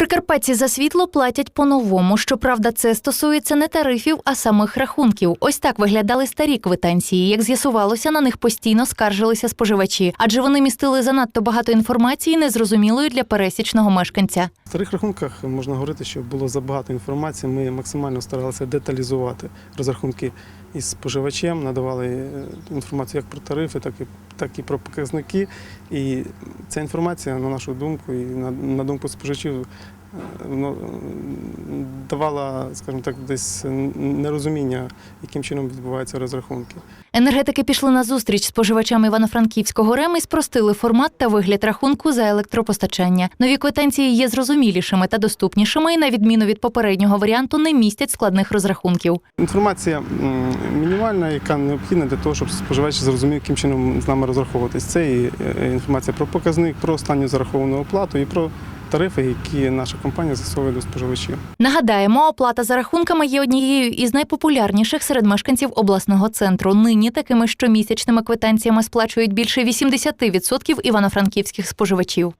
Прикарпатці за світло платять по-новому. Щоправда, це стосується не тарифів, а самих рахунків. Ось так виглядали старі квитанції. Як з'ясувалося, на них постійно скаржилися споживачі, адже вони містили занадто багато інформації, незрозумілої для пересічного мешканця. В старих рахунках можна говорити, що було забагато інформації. Ми максимально старалися деталізувати розрахунки із споживачем, надавали е, інформацію як про тарифи, так і, так і про показники. І ця інформація, на нашу думку, і на, на думку споживачів, е, давала, скажімо так, десь нерозуміння, яким чином відбуваються розрахунки. Енергетики пішли на зустріч споживачам Івано-Франківського РЕМ і спростили формат та вигляд рахунку за електропостачання. Нові квитанції є зрозумілішими та доступнішими, і на відміну від попереднього варіанту не містять складних розрахунків. Інформація мінімальна, яка необхідна для того, щоб споживач зрозумів, яким чином з нами розраховуватись. Це і е, інформація про показник, про останню зараховану оплату і про тарифи, які наша компанія застосовує до споживачів. Нагадаємо, оплата за рахунками є однією із найпопулярніших серед мешканців обласного центру. Нині такими щомісячними квитанціями сплачують більше 80% івано-франківських споживачів.